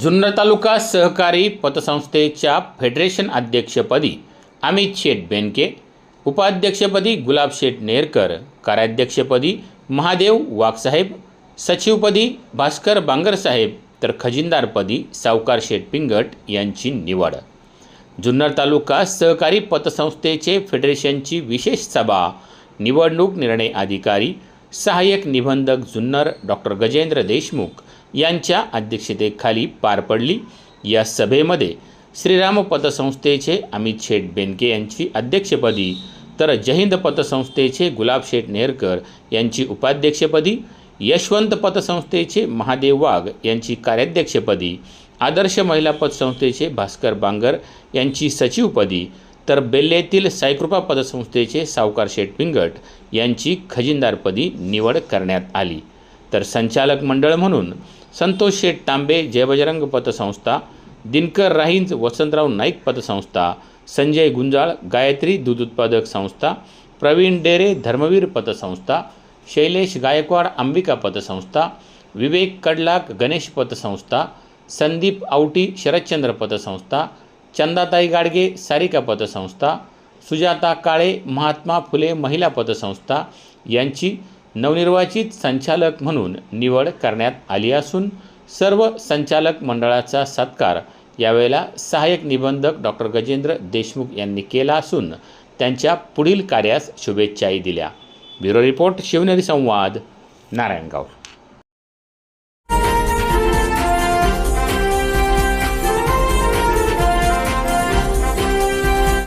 जुन्नर तालुका सहकारी पतसंस्थेच्या फेडरेशन अध्यक्षपदी अमित शेठ बेनके उपाध्यक्षपदी गुलाब शेठ नेरकर कार्याध्यक्षपदी महादेव वाघसाहेब सचिवपदी भास्कर बांगरसाहेब तर खजिनदारपदी सावकार शेठ पिंगट यांची निवड. जुन्नर तालुका सहकारी पतसंस्थेचे फेडरेशनची विशेष सभा निवडणूक निर्णय अधिकारी सहाय्यक निबंधक जुन्नर डॉक्टर गजेंद्र देशमुख यांच्या अध्यक्षतेखाली पार पडली. या सभेमध्ये श्रीराम पतसंस्थेचे अमित शेठ बेनके यांची अध्यक्षपदी तर जहिंद पतसंस्थेचे गुलाब शेठ नेरकर यांची उपाध्यक्षपदी यशवंत पतसंस्थेचे महादेव वाघ यांची कार्याध्यक्षपदी आदर्श महिला पतसंस्थेचे भास्कर बांगर यांची सचिवपदी तर बेल्लेतील साईकृपा पदसंस्थेचे सावकार शेठ पिंगट यांची खजिनदारपदी निवड करण्यात आली. तर संचालक मंडळ म्हणून संतोष शेठ तांबे जयबजरंग पतसंस्था दिनकर राहींज वसंतराव नाईक पतसंस्था संजय गुंजाळ गायत्री दूध उत्पादक संस्था प्रवीण डेरे धर्मवीर पतसंस्था शैलेश गायकवाड अंबिका पतसंस्था विवेक कडलाक गणेश पतसंस्था संदीप आवटी शरदचंद्र पतसंस्था चंदाताई गाडगे सारिका पतसंस्था सुजाता काळे महात्मा फुले महिला पतसंस्था यांची नवनिर्वाचित संचालक म्हणून निवड करण्यात आली असून सर्व संचालक मंडळाचा सत्कार यावेळेला सहाय्यक निबंधक डॉक्टर गजेंद्र देशमुख यांनी केला असून त्यांच्या पुढील कार्यास शुभेच्छाही दिल्या ब्युरो रिपोर्ट शिवनेरी संवाद नारायणगाव